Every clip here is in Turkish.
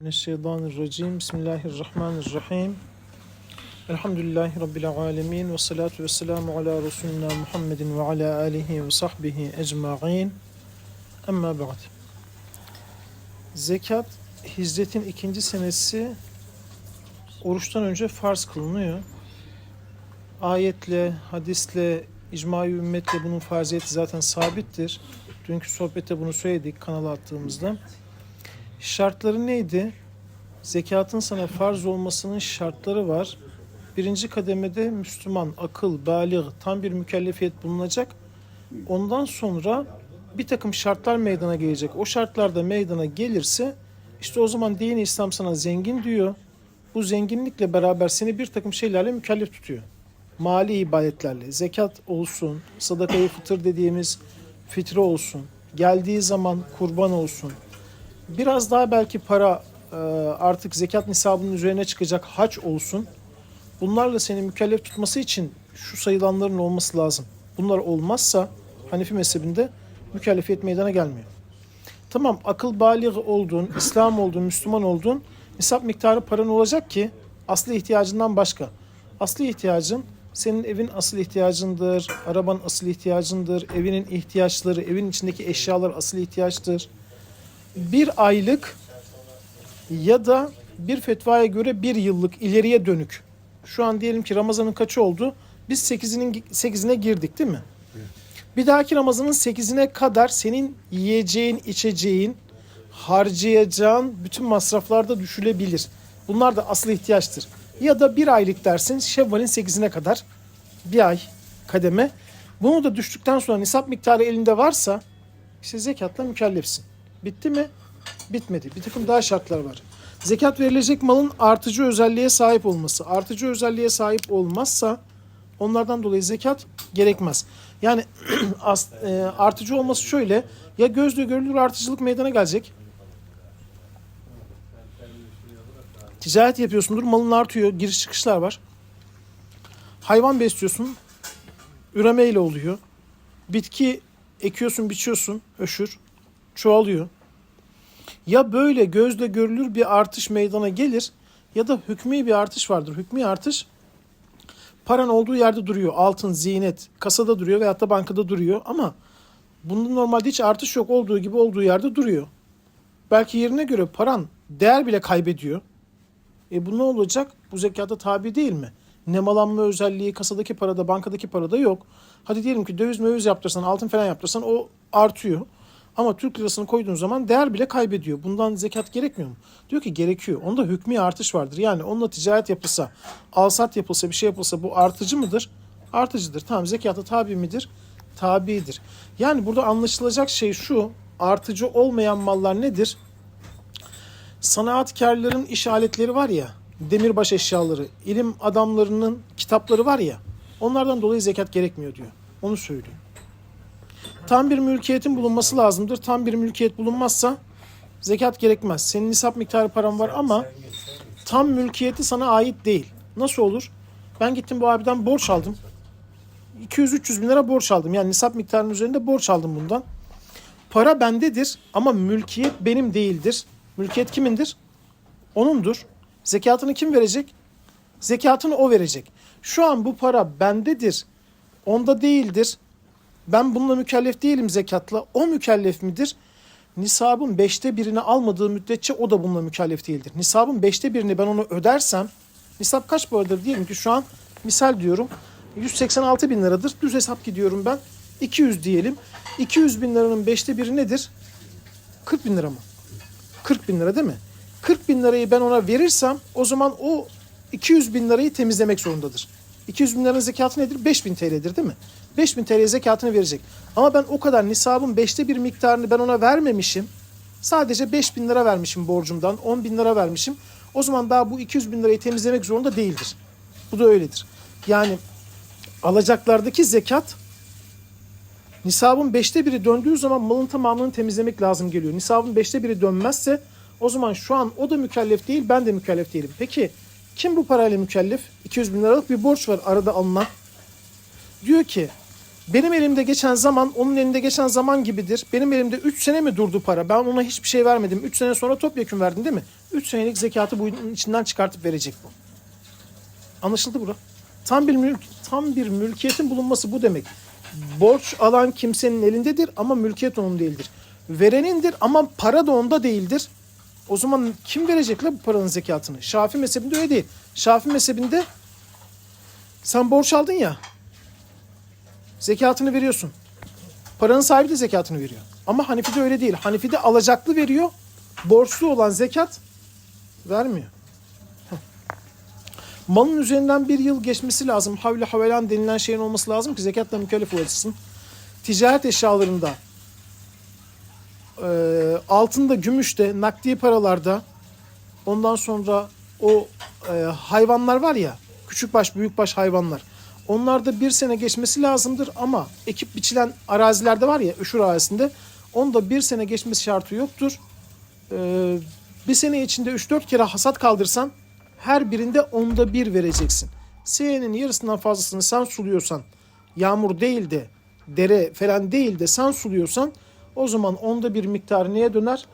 Mineşşeytanirracim. Bismillahirrahmanirrahim. Elhamdülillahi Rabbil alemin. Ve salatu ve selamu ala Resulina Muhammedin ve ala alihi ve sahbihi ecma'in. Amma ba'd. Zekat hicretin ikinci senesi oruçtan önce farz kılınıyor. Ayetle, hadisle, icma-i ümmetle bunun farziyeti zaten sabittir. Dünkü sohbette bunu söyledik kanala attığımızda. Şartları neydi? Zekatın sana farz olmasının şartları var. Birinci kademede Müslüman, akıl, balik, tam bir mükellefiyet bulunacak. Ondan sonra bir takım şartlar meydana gelecek. O şartlar da meydana gelirse işte o zaman dini İslam sana zengin diyor. Bu zenginlikle beraber seni bir takım şeylerle mükellef tutuyor. Mali ibadetlerle, zekat olsun, sadakayı fıtır dediğimiz fitre olsun, geldiği zaman kurban olsun, biraz daha belki para e, artık zekat nisabının üzerine çıkacak haç olsun. Bunlarla seni mükellef tutması için şu sayılanların olması lazım. Bunlar olmazsa Hanefi mezhebinde mükellefiyet meydana gelmiyor. Tamam akıl balik oldun, İslam oldun, Müslüman oldun. Nisap miktarı paran olacak ki aslı ihtiyacından başka. Aslı ihtiyacın senin evin asıl ihtiyacındır, araban asıl ihtiyacındır, evinin ihtiyaçları, evin içindeki eşyalar asıl ihtiyaçtır bir aylık ya da bir fetvaya göre bir yıllık ileriye dönük. Şu an diyelim ki Ramazan'ın kaçı oldu? Biz 8'inin 8'ine girdik değil mi? Bir dahaki Ramazan'ın 8'ine kadar senin yiyeceğin, içeceğin, harcayacağın bütün masraflar da düşülebilir. Bunlar da asıl ihtiyaçtır. Ya da bir aylık dersin Şevval'in 8'ine kadar bir ay kademe. Bunu da düştükten sonra nisap miktarı elinde varsa işte zekatla mükellefsin. Bitti mi? Bitmedi. Bir takım daha şartlar var. Zekat verilecek malın artıcı özelliğe sahip olması. Artıcı özelliğe sahip olmazsa onlardan dolayı zekat gerekmez. Yani e, artıcı olması şöyle. Ya gözle görülür artıcılık meydana gelecek. Ticaret yapıyorsundur, malın artıyor, giriş çıkışlar var. Hayvan besliyorsun, üremeyle oluyor. Bitki ekiyorsun, biçiyorsun, öşür, çoğalıyor. Ya böyle gözle görülür bir artış meydana gelir ya da hükmü bir artış vardır. Hükmü artış paran olduğu yerde duruyor. Altın, ziynet kasada duruyor veyahut da bankada duruyor ama bunda normalde hiç artış yok olduğu gibi olduğu yerde duruyor. Belki yerine göre paran değer bile kaybediyor. E bu ne olacak? Bu zekata tabi değil mi? Nemalanma özelliği kasadaki parada, bankadaki parada yok. Hadi diyelim ki döviz möviz yaptırsan, altın falan yaptırsan o artıyor. Ama Türk lirasını koyduğun zaman değer bile kaybediyor. Bundan zekat gerekmiyor mu? Diyor ki gerekiyor. Onda hükmü artış vardır. Yani onunla ticaret yapılsa, alsat yapılsa, bir şey yapılsa bu artıcı mıdır? Artıcıdır. Tamam zekata tabi midir? Tabidir. Yani burada anlaşılacak şey şu. Artıcı olmayan mallar nedir? Sanatkarların iş aletleri var ya, demirbaş eşyaları, ilim adamlarının kitapları var ya, onlardan dolayı zekat gerekmiyor diyor. Onu söylüyor. Tam bir mülkiyetin bulunması lazımdır. Tam bir mülkiyet bulunmazsa zekat gerekmez. Senin nisap miktarı paran var ama tam mülkiyeti sana ait değil. Nasıl olur? Ben gittim bu abiden borç aldım. 200-300 bin lira borç aldım. Yani nisap miktarının üzerinde borç aldım bundan. Para bendedir ama mülkiyet benim değildir. Mülkiyet kimindir? Onundur. Zekatını kim verecek? Zekatını o verecek. Şu an bu para bendedir. Onda değildir. Ben bununla mükellef değilim zekatla. O mükellef midir? Nisabın beşte birini almadığı müddetçe o da bununla mükellef değildir. Nisabın beşte birini ben onu ödersem, nisap kaç paradır diyelim ki şu an misal diyorum 186 bin liradır. Düz hesap gidiyorum ben. 200 diyelim. 200 bin liranın beşte biri nedir? 40 bin lira mı? 40 bin lira değil mi? 40 bin lirayı ben ona verirsem o zaman o 200 bin lirayı temizlemek zorundadır. 200 bin liranın zekatı nedir? 5000 TL'dir değil mi? 5000 TL zekatını verecek. Ama ben o kadar nisabın 5'te bir miktarını ben ona vermemişim. Sadece 5000 lira vermişim borcumdan. 10 bin lira vermişim. O zaman daha bu 200 bin lirayı temizlemek zorunda değildir. Bu da öyledir. Yani alacaklardaki zekat nisabın 5'te biri döndüğü zaman malın tamamını temizlemek lazım geliyor. Nisabın 5'te biri dönmezse o zaman şu an o da mükellef değil ben de mükellef değilim. Peki kim bu parayla mükellef? 200 bin liralık bir borç var arada alınan. Diyor ki benim elimde geçen zaman onun elinde geçen zaman gibidir. Benim elimde 3 sene mi durdu para? Ben ona hiçbir şey vermedim. 3 sene sonra topyekun verdim değil mi? 3 senelik zekatı bunun içinden çıkartıp verecek bu. Anlaşıldı bura. Tam bir mülk, tam bir mülkiyetin bulunması bu demek. Borç alan kimsenin elindedir ama mülkiyet onun değildir. Verenindir ama para da onda değildir. O zaman kim verecek la bu paranın zekatını? Şafi mezhebinde öyle değil. Şafi mezhebinde sen borç aldın ya. Zekatını veriyorsun. Paranın sahibi de zekatını veriyor. Ama Hanefi'de öyle değil. Hanefi'de alacaklı veriyor. Borçlu olan zekat vermiyor. Malın üzerinden bir yıl geçmesi lazım. Havle havelan denilen şeyin olması lazım ki zekatla mükellef olasın. Ticaret eşyalarında e, altında, gümüşte, nakdi paralarda ondan sonra o e, hayvanlar var ya küçük baş, büyük baş hayvanlar. Onlarda bir sene geçmesi lazımdır ama ekip biçilen arazilerde var ya üşür arazisinde onda bir sene geçmesi şartı yoktur. Ee, bir sene içinde 3-4 kere hasat kaldırsan her birinde onda bir vereceksin. Senenin yarısından fazlasını sen suluyorsan yağmur değil de dere falan değil de sen suluyorsan o zaman onda bir miktarı neye döner?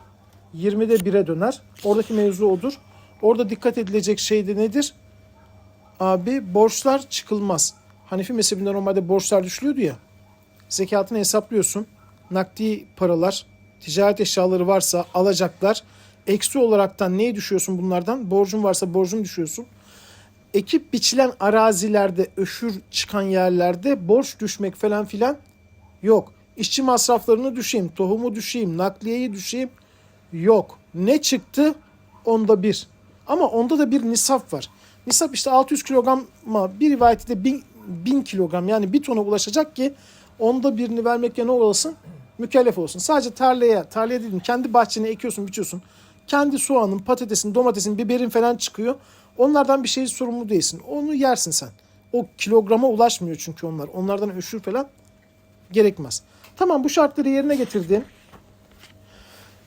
20'de 1'e döner. Oradaki mevzu odur. Orada dikkat edilecek şey de nedir? Abi borçlar çıkılmaz. Hanefi mezhebinde normalde borçlar düşülüyordu ya. Zekatını hesaplıyorsun. Nakdi paralar, ticaret eşyaları varsa alacaklar. Eksi olaraktan neye düşüyorsun bunlardan? Borcun varsa borcun düşüyorsun. Ekip biçilen arazilerde, öşür çıkan yerlerde borç düşmek falan filan yok. İşçi masraflarını düşeyim, tohumu düşeyim, nakliyeyi düşeyim yok. Ne çıktı? Onda bir. Ama onda da bir nisap var. Nisap işte 600 kilograma bir rivayette de 1000, 1000 kilogram yani bir tona ulaşacak ki onda birini vermekle ne olasın? Mükellef olsun. Sadece tarlaya, tarlaya dedim kendi bahçene ekiyorsun, biçiyorsun. Kendi soğanın, patatesin, domatesin, biberin falan çıkıyor. Onlardan bir şey sorumlu değilsin. Onu yersin sen. O kilograma ulaşmıyor çünkü onlar. Onlardan öşür falan gerekmez. Tamam bu şartları yerine getirdin.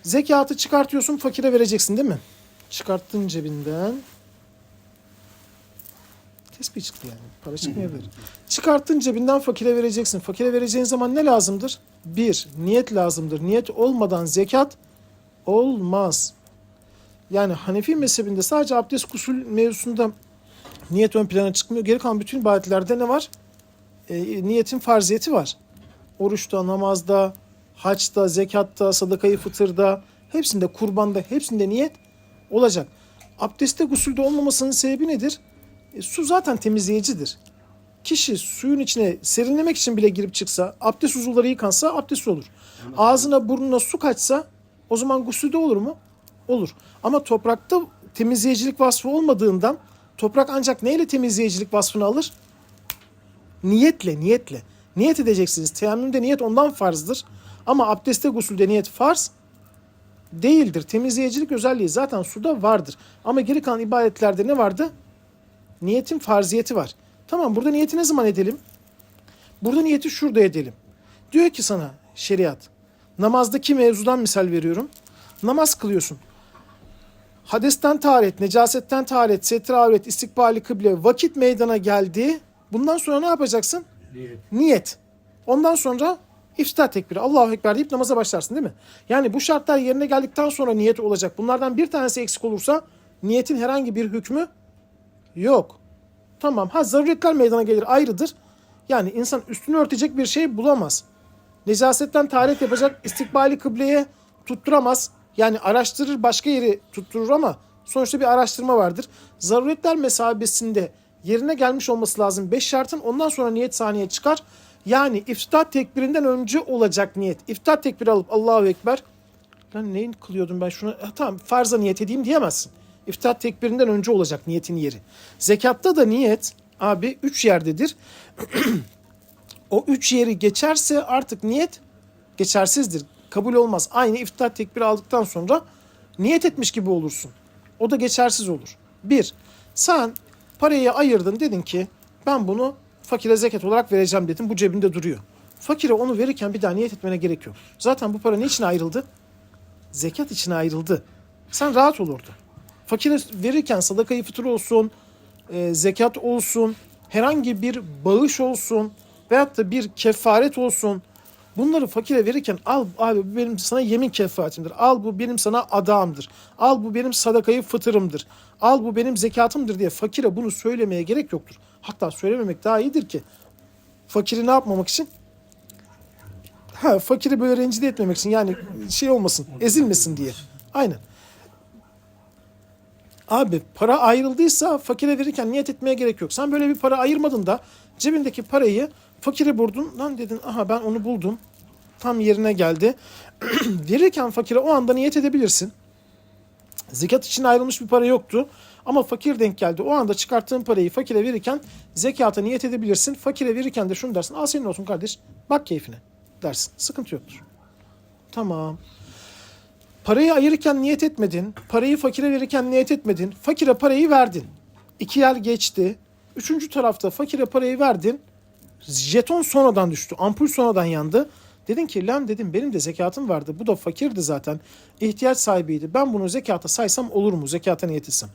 Zekatı çıkartıyorsun fakire vereceksin değil mi? Çıkarttın cebinden. Tespih çıktı yani. Para çıkmayabilir. Çıkarttın cebinden fakire vereceksin. Fakire vereceğin zaman ne lazımdır? Bir, niyet lazımdır. Niyet olmadan zekat olmaz. Yani Hanefi mezhebinde sadece abdest kusul mevzusunda niyet ön plana çıkmıyor. Geri kalan bütün ibadetlerde ne var? E, niyetin farziyeti var. Oruçta, namazda, haçta, zekatta, sadakayı fıtırda, hepsinde kurbanda, hepsinde niyet olacak. Abdestte gusülde olmamasının sebebi nedir? E, su zaten temizleyicidir. Kişi suyun içine serinlemek için bile girip çıksa, abdest uzuvları yıkansa abdest olur. Ağzına burnuna su kaçsa o zaman gusülde olur mu? Olur. Ama toprakta temizleyicilik vasfı olmadığından toprak ancak neyle temizleyicilik vasfını alır? Niyetle, niyetle. Niyet edeceksiniz. Teyemmümde niyet ondan farzdır. Ama abdestte gusülde niyet farz değildir. Temizleyicilik özelliği zaten suda vardır. Ama geri kalan ibadetlerde ne vardı? Niyetin farziyeti var. Tamam burada niyeti ne zaman edelim? Burada niyeti şurada edelim. Diyor ki sana şeriat. Namazdaki mevzudan misal veriyorum. Namaz kılıyorsun. Hadesten taharet, necasetten taharet, setre avret, istikbali kıble, vakit meydana geldi. Bundan sonra ne yapacaksın? Niyet. Ondan sonra iftihar tekbiri. Allahu Ekber deyip namaza başlarsın değil mi? Yani bu şartlar yerine geldikten sonra niyet olacak. Bunlardan bir tanesi eksik olursa niyetin herhangi bir hükmü yok. Tamam. Ha zaruretler meydana gelir ayrıdır. Yani insan üstünü örtecek bir şey bulamaz. Necasetten taharet yapacak istikbali kıbleye tutturamaz. Yani araştırır başka yeri tutturur ama sonuçta bir araştırma vardır. Zaruretler mesabesinde yerine gelmiş olması lazım 5 şartın. Ondan sonra niyet sahneye çıkar. Yani iftihar tekbirinden önce olacak niyet. İftihar tekbiri alıp Allahu Ekber. Lan neyin kılıyordum ben şunu? Ha, tamam farza niyet edeyim diyemezsin. İftihar tekbirinden önce olacak niyetin yeri. Zekatta da niyet abi 3 yerdedir. o 3 yeri geçerse artık niyet geçersizdir. Kabul olmaz. Aynı iftihar tekbiri aldıktan sonra niyet etmiş gibi olursun. O da geçersiz olur. Bir, sen parayı ayırdın dedin ki ben bunu fakire zekat olarak vereceğim dedin. Bu cebinde duruyor. Fakire onu verirken bir daha niyet etmene gerek yok. Zaten bu para ne için ayrıldı? Zekat için ayrıldı. Sen rahat ol orada. Fakire verirken sadakayı fıtır olsun, e, zekat olsun, herhangi bir bağış olsun veyahut da bir kefaret olsun. Bunları fakire verirken al abi bu benim sana yemin kefaatimdir. Al bu benim sana adağımdır. Al bu benim sadakayı fıtırımdır. Al bu benim zekatımdır diye fakire bunu söylemeye gerek yoktur. Hatta söylememek daha iyidir ki. Fakiri ne yapmamak için? Ha, fakiri böyle rencide etmemek için yani şey olmasın, ezilmesin diye. Aynen. Abi para ayrıldıysa fakire verirken niyet etmeye gerek yok. Sen böyle bir para ayırmadın da cebindeki parayı fakire vurdun. Lan dedin aha ben onu buldum. Tam yerine geldi. verirken fakire o anda niyet edebilirsin. Zekat için ayrılmış bir para yoktu. Ama fakir denk geldi. O anda çıkarttığın parayı fakire verirken zekata niyet edebilirsin. Fakire verirken de şunu dersin. Al senin olsun kardeş. Bak keyfine dersin. Sıkıntı yoktur. Tamam. Parayı ayırırken niyet etmedin. Parayı fakire verirken niyet etmedin. Fakire parayı verdin. İki yer geçti. Üçüncü tarafta fakire parayı verdin. Jeton sonradan düştü. Ampul sonradan yandı. Dedin ki lan dedim benim de zekatım vardı. Bu da fakirdi zaten. İhtiyaç sahibiydi. Ben bunu zekata saysam olur mu? Zekata niyet etsem.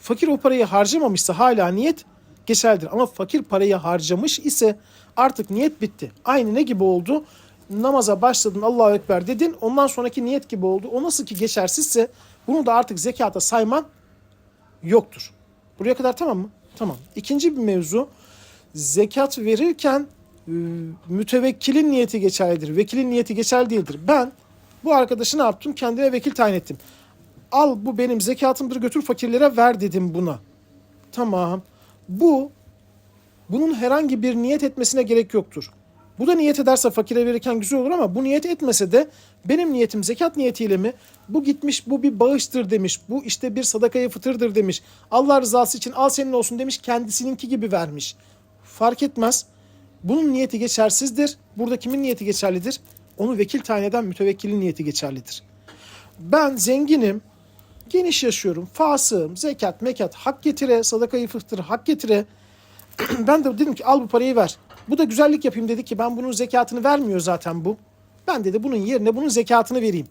Fakir o parayı harcamamışsa hala niyet geçerlidir. Ama fakir parayı harcamış ise artık niyet bitti. Aynı ne gibi oldu? Namaza başladın Allahu Ekber dedin. Ondan sonraki niyet gibi oldu. O nasıl ki geçersizse bunu da artık zekata sayman yoktur. Buraya kadar tamam mı? Tamam. İkinci bir mevzu zekat verirken e, mütevekkilin niyeti geçerlidir. Vekilin niyeti geçerli değildir. Ben bu arkadaşı ne yaptım? Kendime vekil tayin ettim. Al bu benim zekatımdır götür fakirlere ver dedim buna. Tamam. Bu bunun herhangi bir niyet etmesine gerek yoktur. Bu da niyet ederse fakire verirken güzel olur ama bu niyet etmese de benim niyetim zekat niyetiyle mi? Bu gitmiş bu bir bağıştır demiş. Bu işte bir sadakayı fıtırdır demiş. Allah rızası için al senin olsun demiş. Kendisininki gibi vermiş. Fark etmez. Bunun niyeti geçersizdir. Burada kimin niyeti geçerlidir? Onu vekil tayin eden mütevekkilin niyeti geçerlidir. Ben zenginim, geniş yaşıyorum, fasığım, zekat, mekat, hak getire, sadakayı fıtır, hak getire. ben de dedim ki al bu parayı ver. Bu da güzellik yapayım dedi ki ben bunun zekatını vermiyor zaten bu. Ben dedi bunun yerine bunun zekatını vereyim.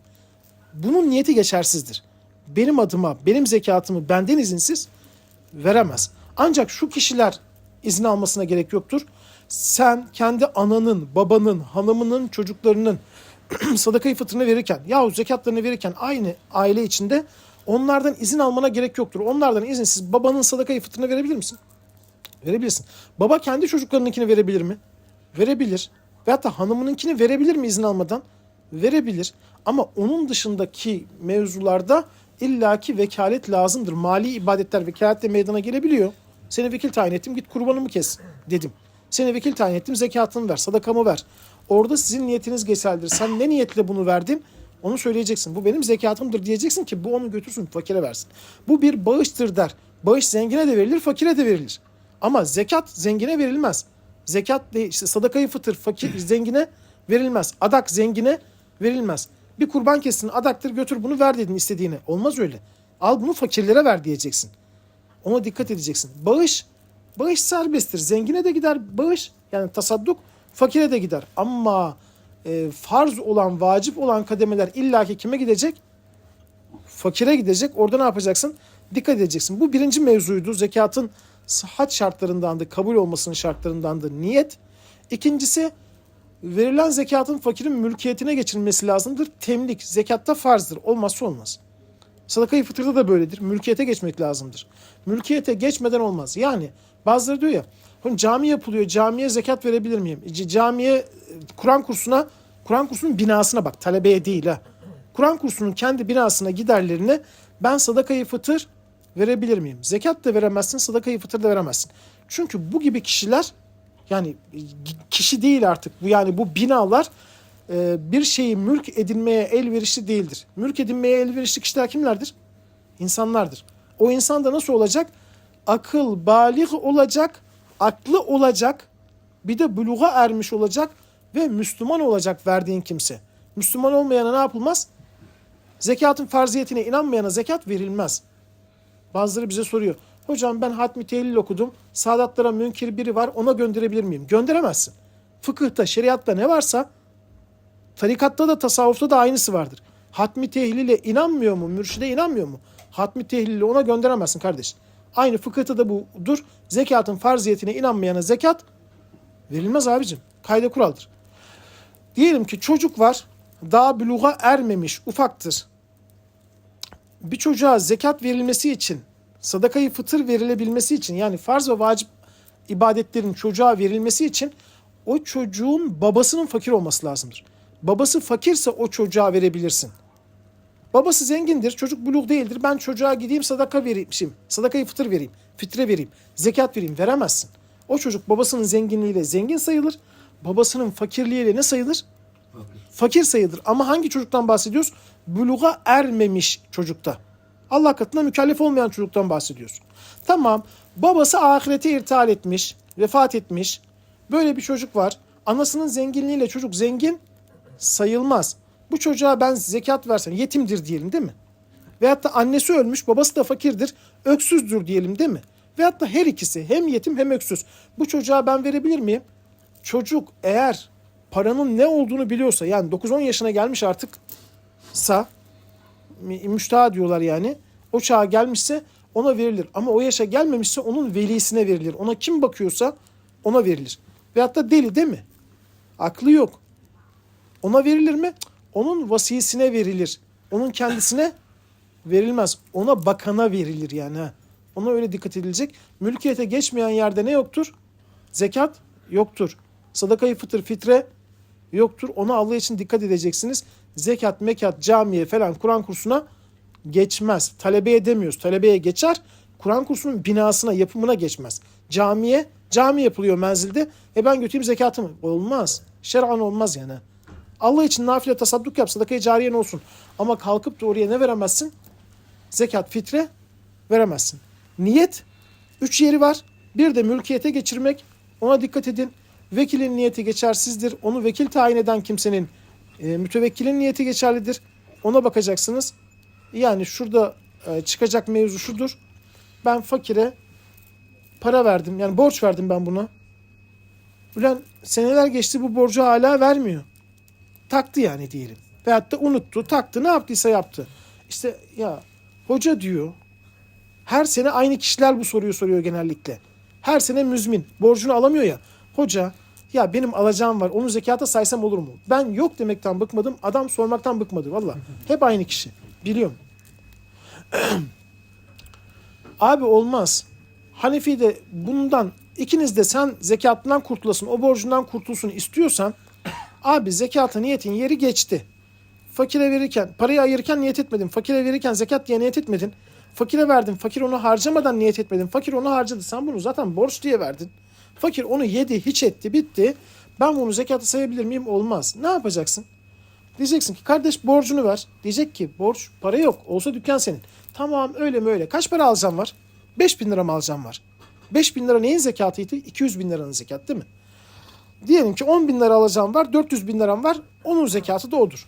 Bunun niyeti geçersizdir. Benim adıma, benim zekatımı benden izinsiz veremez. Ancak şu kişiler izin almasına gerek yoktur. Sen kendi ananın, babanın, hanımının, çocuklarının sadakayı fıtrını verirken yahut zekatlarını verirken aynı aile içinde onlardan izin almana gerek yoktur. Onlardan izinsiz babanın sadakayı fıtrını verebilir misin? Verebilirsin. Baba kendi çocuklarınınkini verebilir mi? Verebilir. Veyahut da hanımınınkini verebilir mi izin almadan? Verebilir. Ama onun dışındaki mevzularda illaki vekalet lazımdır. Mali ibadetler vekaletle meydana gelebiliyor. Seni vekil tayin ettim git kurbanımı kes dedim. Seni vekil tayin ettim zekatını ver, sadakamı ver. Orada sizin niyetiniz geçerlidir. Sen ne niyetle bunu verdin? Onu söyleyeceksin. Bu benim zekatımdır diyeceksin ki bu onu götürsün fakire versin. Bu bir bağıştır der. Bağış zengine de verilir, fakire de verilir. Ama zekat zengine verilmez. Zekat değil, işte sadakayı fıtır fakir zengine verilmez. Adak zengine verilmez. Bir kurban kessin adaktır götür bunu ver dedin istediğine. Olmaz öyle. Al bunu fakirlere ver diyeceksin. Ona dikkat edeceksin. Bağış, bağış serbesttir. Zengine de gider bağış yani tasadduk fakire de gider. Ama e, farz olan, vacip olan kademeler illaki kime gidecek? Fakire gidecek. Orada ne yapacaksın? Dikkat edeceksin. Bu birinci mevzuydu. Zekatın sıhhat şartlarındandı, kabul olmasının şartlarındandı niyet. İkincisi verilen zekatın fakirin mülkiyetine geçirilmesi lazımdır. Temlik, zekatta farzdır. Olmazsa olmaz. Sadaka-i fıtırda da böyledir. Mülkiyete geçmek lazımdır. Mülkiyete geçmeden olmaz. Yani bazıları diyor ya "Hocam cami yapılıyor. Camiye zekat verebilir miyim? C- Camiye e, Kur'an kursuna Kur'an kursunun binasına bak. Talebeye değil ha. Kur'an kursunun kendi binasına giderlerine ben sadakayı fıtır verebilir miyim? Zekat da veremezsin, sadakayı fıtır da veremezsin. Çünkü bu gibi kişiler yani e, kişi değil artık. Bu yani bu binalar bir şeyi mülk edinmeye elverişli değildir. Mülk edinmeye elverişli kişiler kimlerdir? İnsanlardır. O insan da nasıl olacak? Akıl, balik olacak, aklı olacak, bir de buluğa ermiş olacak ve Müslüman olacak verdiğin kimse. Müslüman olmayana ne yapılmaz? Zekatın farziyetine inanmayana zekat verilmez. Bazıları bize soruyor. Hocam ben hatmi tehlil okudum. Sadatlara münkir biri var ona gönderebilir miyim? Gönderemezsin. Fıkıhta, şeriatta ne varsa tarikatta da tasavvufta da aynısı vardır. Hatmi tehlile inanmıyor mu? Mürşide inanmıyor mu? Hatmi tehlili ona gönderemezsin kardeş. Aynı fıkıhta da budur. Zekatın farziyetine inanmayana zekat verilmez abicim. Kayda kuraldır. Diyelim ki çocuk var, daha büluğa ermemiş, ufaktır. Bir çocuğa zekat verilmesi için, sadakayı fıtır verilebilmesi için yani farz ve vacip ibadetlerin çocuğa verilmesi için o çocuğun babasının fakir olması lazımdır. Babası fakirse o çocuğa verebilirsin. Babası zengindir, çocuk buluk değildir. Ben çocuğa gideyim sadaka vereyim, şimdi sadakayı fıtır vereyim, fitre vereyim, zekat vereyim veremezsin. O çocuk babasının zenginliğiyle zengin sayılır. Babasının fakirliğiyle ne sayılır? Fakir sayılır. Ama hangi çocuktan bahsediyoruz? Buluğa ermemiş çocukta. Allah katında mükellef olmayan çocuktan bahsediyoruz. Tamam. Babası ahirete irtihal etmiş, vefat etmiş. Böyle bir çocuk var. Anasının zenginliğiyle çocuk zengin sayılmaz. Bu çocuğa ben zekat versem yetimdir diyelim değil mi? Veyahut da annesi ölmüş, babası da fakirdir, öksüzdür diyelim değil mi? Veyahut da her ikisi hem yetim hem öksüz. Bu çocuğa ben verebilir miyim? Çocuk eğer paranın ne olduğunu biliyorsa yani 9-10 yaşına gelmiş artık sa mü- müştaha diyorlar yani. O çağa gelmişse ona verilir. Ama o yaşa gelmemişse onun velisine verilir. Ona kim bakıyorsa ona verilir. Veyahut da deli değil mi? Aklı yok. Ona verilir mi? Onun vasisine verilir. Onun kendisine verilmez. Ona bakana verilir yani. Ona öyle dikkat edilecek. Mülkiyete geçmeyen yerde ne yoktur? Zekat yoktur. Sadakayı fıtır fitre yoktur. Ona Allah için dikkat edeceksiniz. Zekat, mekat, camiye falan Kur'an kursuna geçmez. Talebe edemiyoruz. Talebeye geçer. Kur'an kursunun binasına, yapımına geçmez. Camiye, cami yapılıyor menzilde. E ben götüreyim zekatımı. Olmaz. Şer'an olmaz yani. Allah için nafile tasadduk yap, sadakayı cariyen olsun. Ama kalkıp da oraya ne veremezsin? Zekat, fitre veremezsin. Niyet, üç yeri var. Bir de mülkiyete geçirmek. Ona dikkat edin. Vekilin niyeti geçersizdir. Onu vekil tayin eden kimsenin e, mütevekkilin niyeti geçerlidir. Ona bakacaksınız. Yani şurada e, çıkacak mevzu şudur. Ben fakire para verdim. Yani borç verdim ben buna. Ulan seneler geçti bu borcu hala vermiyor. Taktı yani diyelim. Veyahut da unuttu, taktı, ne yaptıysa yaptı. İşte ya hoca diyor. Her sene aynı kişiler bu soruyu soruyor genellikle. Her sene müzmin. Borcunu alamıyor ya. Hoca ya benim alacağım var. Onu zekata saysam olur mu? Ben yok demekten bıkmadım. Adam sormaktan bıkmadı valla. Hep aynı kişi. Biliyorum. Abi olmaz. Hanefi de bundan ikiniz de sen zekatından kurtulasın, o borcundan kurtulsun istiyorsan abi zekata niyetin yeri geçti. Fakire verirken, parayı ayırırken niyet etmedin. Fakire verirken zekat diye niyet etmedin. Fakire verdin. Fakir onu harcamadan niyet etmedin. Fakir onu harcadı. Sen bunu zaten borç diye verdin. Fakir onu yedi, hiç etti, bitti. Ben bunu zekata sayabilir miyim? Olmaz. Ne yapacaksın? Diyeceksin ki kardeş borcunu ver. Diyecek ki borç para yok. Olsa dükkan senin. Tamam öyle mi öyle. Kaç para alacağım var? 5 bin lira mı alacağım var? 5 bin lira neyin zekatıydı? 200 bin liranın zekat değil mi? Diyelim ki 10 bin lira alacağım var. 400 bin liram var. Onun zekatı da odur.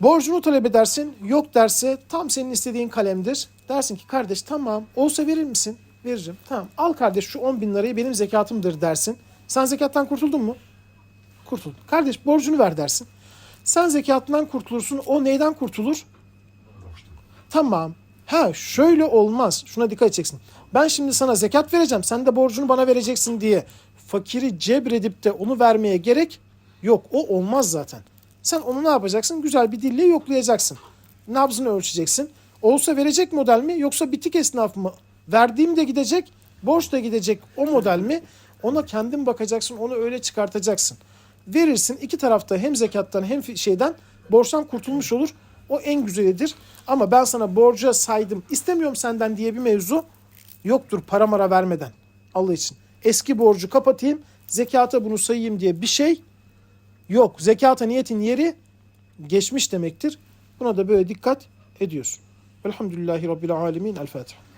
Borcunu talep edersin. Yok derse tam senin istediğin kalemdir. Dersin ki kardeş tamam olsa verir misin? Veririm. Tamam al kardeş şu 10 bin lirayı benim zekatımdır dersin. Sen zekattan kurtuldun mu? Kurtuldun. Kardeş borcunu ver dersin. Sen zekatından kurtulursun. O neyden kurtulur? Tamam. Ha şöyle olmaz. Şuna dikkat edeceksin. Ben şimdi sana zekat vereceğim. Sen de borcunu bana vereceksin diye fakiri cebredip de onu vermeye gerek yok. O olmaz zaten. Sen onu ne yapacaksın? Güzel bir dille yoklayacaksın. Nabzını ölçeceksin. Olsa verecek model mi yoksa bitik esnaf mı? Verdiğim de gidecek, borç da gidecek o model mi? Ona kendin bakacaksın, onu öyle çıkartacaksın. Verirsin iki tarafta hem zekattan hem şeyden borçtan kurtulmuş olur. O en güzelidir. Ama ben sana borca saydım, istemiyorum senden diye bir mevzu yoktur para mara vermeden. Allah için. Eski borcu kapatayım, zekata bunu sayayım diye bir şey yok. Zekata niyetin yeri geçmiş demektir. Buna da böyle dikkat ediyorsun. Elhamdülillahi Rabbil Alemin. El Fatiha.